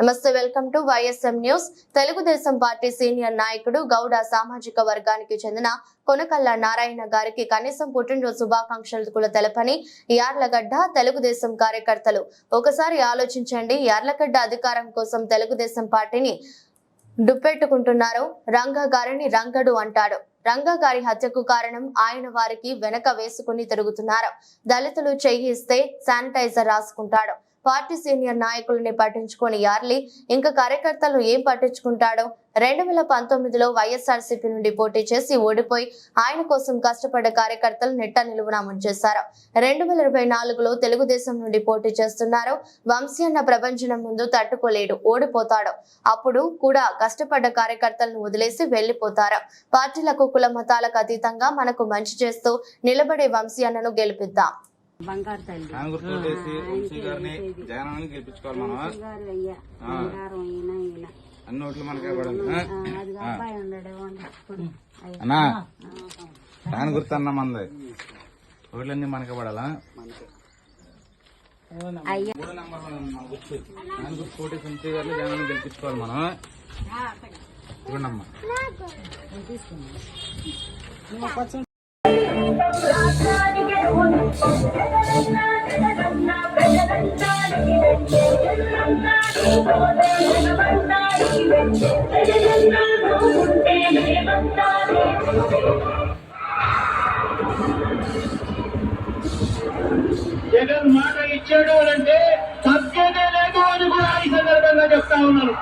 నమస్తే welcome to YSM news. Telugu Desam party senior నాయకుడు గౌడ సామాజిక వర్గానికి చెందిన కొనకల్ల నారాయణ గారికి కనీసం పుట్టినరోజు శుభాకాంక్షలు కూడా తెలపని యార్లగడ్డ తెలుగుదేశం కార్యకర్తలు. ఒకసారి ఆలోచించండి యార్లగడ్డ అధికారం కోసం తెలుగుదేశం పార్టీని డుప్పెట్టుకుంటున్నారు రంగ గారిని రంగడు అంటాడు. రంగ గారి హత్యకు కారణం ఆయన వారికి వెనక వేసుకుని తిరుగుతున్నారు. దళితులు చేయిస్తే శానిటైజర్ రాసుకుంటాడు. పార్టీ సీనియర్ నాయకుల్ని పట్టించుకొని యార్లీ ఇంకా కార్యకర్తలు ఏం పట్టించుకుంటాడో రెండు వేల పంతొమ్మిదిలో వైఎస్ఆర్సీపీ నుండి పోటీ చేసి ఓడిపోయి ఆయన కోసం కష్టపడ్డ కార్యకర్తలు నెట్ట నిలువునామం చేశారు. రెండు వేల ఇరవై నాలుగులో తెలుగుదేశం నుండి పోటీ చేస్తున్నారు వంశీ అన్న ప్రపంచం ముందు తట్టుకోలేడు ఓడిపోతాడు. అప్పుడు కూడా కష్టపడ్డ కార్యకర్తలను వదిలేసి వెళ్ళిపోతారు పార్టీలకు కుల మతాలకు అతీతంగా మనకు మంచి చేస్తూ నిలబడే వంశీ అన్నను గెలిపిద్దాం. బంగారు తల్లి. గుర్తు వంశీ గారిని జగనాన్ని గెలిపించుకోవాలి మనం. గారు అయ్యా బంగారం ఈయన ఈయన. అన్ని ఓట్లు మనకే అది అబ్బాయి. అన్నా. ఫ్యాన్ గుర్తు అన్న మంది. ఓట్లన్నీ మనకే పడాలా? మూడో నెంబర్ మన. గుర్తు ఫ్యాన్ గుర్తు కోటి వంశీ గారిని జగనాన్ని గెలిపించుకోవాలి మనం. చూడమ్మా జగన్ మాట ఇచ్చాడు అని అంటే తగ్గేదే లేదు అని కూడా ఈ సందర్భంగా చెప్తా ఉన్నాను